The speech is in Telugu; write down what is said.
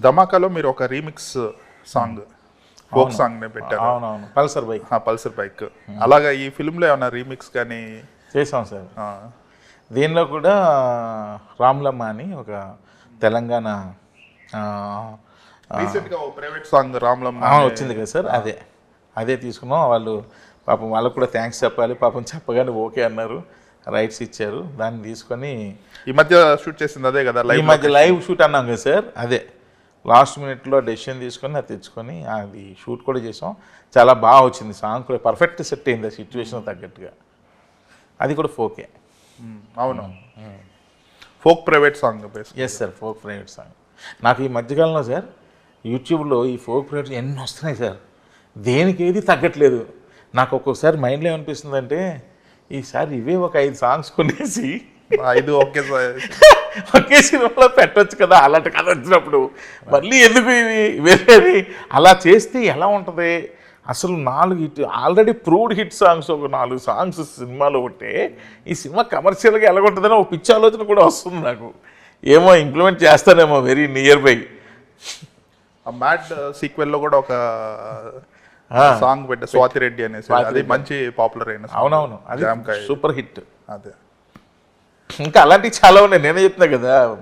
ధమాకాలో మీరు ఒక రీమిక్స్ సాంగ్ ఫోక్ సాంగ్ని పెట్టారు. అవునవును. పల్సర్ బైక్ ఆ పల్సర్ బైక్ అలాగా ఈ ఫిల్మ్లో ఏమైనా రీమిక్స్ కానీ చేసాం సార్. దీనిలో కూడా రామ్లమ్మ అని ఒక తెలంగాణ ఆ, రీసెంట్గా ప్రైవేట్ సాంగ్ రామ్లమ్మ వచ్చింది కదా సార్. అదే అదే తీసుకున్నాం. వాళ్ళు పాపం వాళ్ళకు కూడా థ్యాంక్స్ చెప్పాలి. పాపం చెప్పగానే ఓకే అన్నారు. రైట్స్ ఇచ్చారు. దాన్ని తీసుకొని ఈ మధ్య షూట్ చేసింది అదే కదా ఈ లైవ్ మధ్య లైవ్ షూట్ అన్నాం కదా సార్. అదే. లాస్ట్ మినిట్లో డెసిషన్ తీసుకొని అది తెచ్చుకొని అది షూట్ కూడా చేసాం. చాలా బాగా వచ్చింది. సాంగ్ కూడా పర్ఫెక్ట్ సెట్ అయింది ఆ సిచ్యువేషన్ తగ్గట్టుగా. అది కూడా ఫోకే అవును. Folk private song yes sir folk private song నాకు ఈ మధ్యకాలంలో సార్ యూట్యూబ్లో ఈ ఫోక్ ప్రైవేట్ ఎన్ని వస్తున్నాయి సార్ దేనికి ఏది తగ్గట్లేదు. నాకు ఒక్కొక్కసారి మైండ్లో ఏమనిపిస్తుందంటే ఈసారి ఇవే ఒక ఐదు సాంగ్స్ కొనేసి ఐదు ఓకే సార్. ఒకే సినిమాలో పెట్టొచ్చు కదా అలాంటి కథ వచ్చినప్పుడు. మళ్ళీ ఎందుకు ఇవి వేరేవి అలా చేస్తే ఎలా ఉంటుంది? అసలు నాలుగు hit already proved hit songs ఒక నాలుగు సాంగ్స్ సినిమాలో ఉంటే ఈ సినిమా కమర్షియల్గా ఎలా ఉంటుందని ఒక పిచ్చి ఆలోచన కూడా వస్తుంది నాకు. ఏమో ఇంప్లిమెంట్ చేస్తానేమో వెరీ నియర్ బై. ఆ మ్యాడ్ సీక్వెల్లో కూడా ఒక సాంగ్ పెట్టా స్వాతి రెడ్డి అనేసి అది మంచి పాపులర్ అయిన. అవునవును. అది సూపర్ హిట్. అదే. ఇంకా అలాంటివి చాలా ఉన్నాయి. నేనే చెప్తున్నా కదా.